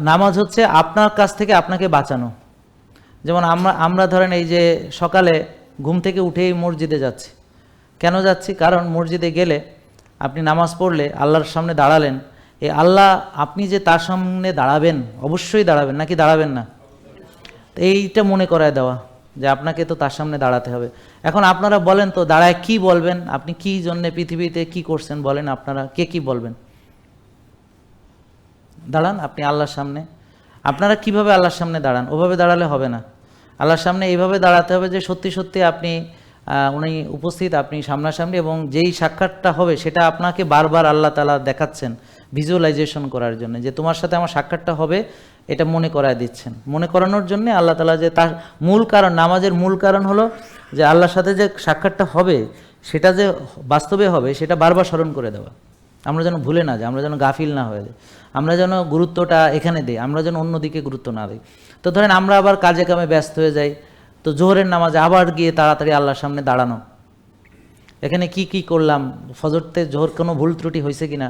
নামাজ হচ্ছে আপনার কাছ থেকে আপনাকে বাঁচানো। যেমন আমরা আমরা ধরেন এই যে সকালে ঘুম থেকে উঠেই মসজিদে যাচ্ছি। কেন যাচ্ছি? কারণ মসজিদে গেলে আপনি নামাজ পড়লে আল্লাহর সামনে দাঁড়ালেন। এই আল্লাহ আপনি যে তার সামনে দাঁড়াবেন, অবশ্যই দাঁড়াবেন, নাকি দাঁড়াবেন না? এইটা মনে করায় দেওয়া যে আপনাকে তো তার সামনে দাঁড়াতে হবে। এখন আপনারা বলেন তো, দাঁড়ায় কি বলবেন? আপনি কি জন্যে পৃথিবীতে কি করছেন বলেন আপনারা? কে কি বলবেন? দাঁড়ান, আপনি আল্লাহর সামনে। আপনারা কীভাবে আল্লাহর সামনে দাঁড়ান? ওভাবে দাঁড়ালে হবে না। আল্লাহর সামনে এইভাবে দাঁড়াতে হবে যে সত্যি সত্যি আপনি উনি উপস্থিত, আপনি সামনাসামনি এবং যেই সাক্ষাৎটা হবে সেটা আপনাকে বারবার আল্লাহ তালা দেখাচ্ছেন ভিজুয়ালাইজেশন করার জন্য যে তোমার সাথে আমার সাক্ষাৎটা হবে, এটা মনে করায় দিচ্ছেন। মনে করানোর জন্য আল্লাহ তালা যে তার মূল কারণ, নামাজের মূল কারণ হলো যে আল্লাহর সাথে যে সাক্ষাৎটা হবে, সেটা যে বাস্তবে হবে, সেটা বারবার স্মরণ করে দেওয়া। আমরা যেন ভুলে না যাই, আমরা যেন গাফিল না হয়ে যাই, আমরা যেন গুরুত্বটা এখানে দিই, আমরা যেন অন্যদিকে গুরুত্ব না দিই। তো ধরেন আমরা আবার কাজে কামে ব্যস্ত হয়ে যাই, তো জোহরের নামাজে আবার গিয়ে তাড়াতাড়ি আল্লাহর সামনে দাঁড়ানো। এখানে কি কি করলাম? ফজরতে জোহর কোনো ভুল ত্রুটি হয়েছে কিনা?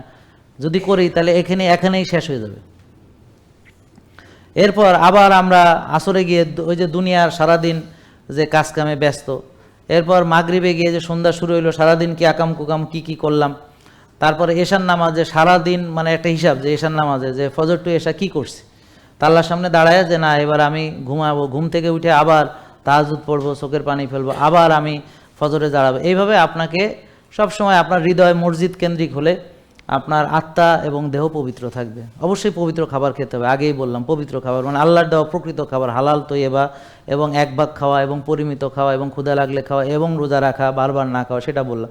যদি করি, তাহলে এখানে, এখানেই শেষ হয়ে যাবে। এরপর আবার আমরা আসরে গিয়ে ওই যে দুনিয়ার সারাদিন যে কাজ কামে ব্যস্ত, এরপর মাগরিবে গিয়ে যে সন্ধ্যা শুরু হইল, সারাদিন কি আকাম কুকাম কি কি করলাম? তারপরে এশার নামাজে সারাদিন মানে একটা হিসাব যে এশার নামাজে যে ফজর টু এশা কি করছে? তাল্লার সামনে দাঁড়ায় যে না, এবার আমি ঘুমাবো, ঘুম থেকে উঠে আবার তাহাজুদ পড়ব, চোখের পানি ফেলব, আবার আমি ফজরে দাঁড়াবো। এইভাবে আপনাকে সবসময় আপনার হৃদয় মসজিদ কেন্দ্রিক হলে আপনার আত্মা এবং দেহ পবিত্র থাকবে। অবশ্যই পবিত্র খাবার খেতে হবে, আগেই বললাম, পবিত্র খাবার মানে আল্লাহর দেওয়া প্রকৃত খাবার, হালাল তৈবা এবং এক ভাগ খাওয়া এবং পরিমিত খাওয়া এবং ক্ষুধা লাগলে খাওয়া এবং রোজা রাখা, বারবার না খাওয়া, সেটা বললাম।